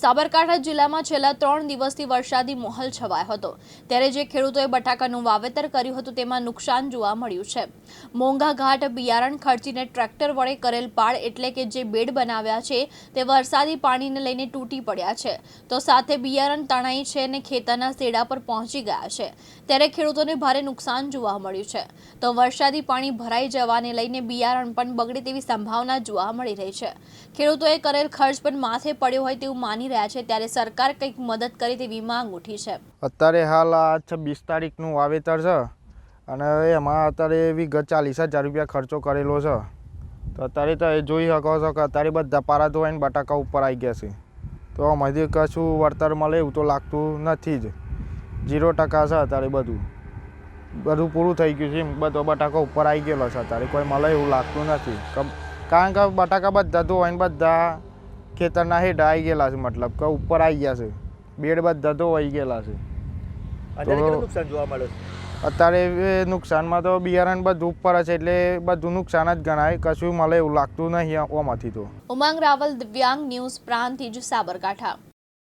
સાબરકાંઠા જિલ્લામાં છેલ્લા ત્રણ દિવસથી વરસાદી માહોલ છવાયો હતો. ત્યારે જે ખેડૂતોએ બટાકાનું વાવેતર કર્યું હતું તેમાં નુકસાન જોવા મળ્યું છે. મોંઘા ઘાટ, બિયારણ ખર્ચીને ટ્રેક્ટર વડે કરેલ પાળ એટલે કે જે બેડ બનાવ્યા છે તે વરસાદી પાણીને લઈને તૂટી પડ્યા છે. તો સાથે બિયારણ તણાઈ છે અને ખેતરના સેડા પર પહોંચી ગયા છે. ત્યારે ખેડૂતોને ભારે નુકસાન જોવા મળ્યું છે. તો વરસાદી પાણી ભરાઈ જવાને લઈને બિયારણ પણ બગડે તેવી સંભાવના જોવા મળી રહી છે. ખેડૂતોએ કરેલ ખર્ચ પણ માથે પડ્યો હોય તેવું માની રહ્યા છે ત્યારે સરકાર કંઈક મદદ કરે તેવી માંગ ઉઠી છે. અત્યારે હાલ આ છવ્વીસ તારીખનું વાવેતર છે અને એમાં અત્યારે વિગત ચાલીસ હજાર રૂપિયા ખર્ચો કરેલો છે. તો અત્યારે તો એ જોઈ શકો છો કે અત્યારે બધા પારા ધોવાઈને બટાકા ઉપર આવી ગયા છે. તો આમાંથી કશું વળતર મળે એવું તો લાગતું નથી જ. જીરો ટકા છે અત્યારે બધું. બધું પૂરું થઈ ગયું છે એમ. બધો બટાકા ઉપર આવી ગયેલો છે અત્યારે. કોઈ મળે એવું લાગતું નથી. કારણ કે બટાકા બધા ધોવાઈને બધા ખેતરના હેઠ આવી ગયેલા છે મતલબ કે ઉપર આવી ગયા છે. બેડ બાદ ધધો આવી ગયેલા છે. નુકસાન જોવા મળે છે? અત્યારે નુકસાનમાં તો બિયારણ બધું ઉપર છે એટલે બધું નુકસાન જ ગણાય કશું મળે એવું લાગતું નહીં ઓમાંથી તો. ઉમંગ રાવલ દિવ્યાંગ ન્યૂઝ પ્રાંતિજ સાબરકાંઠા.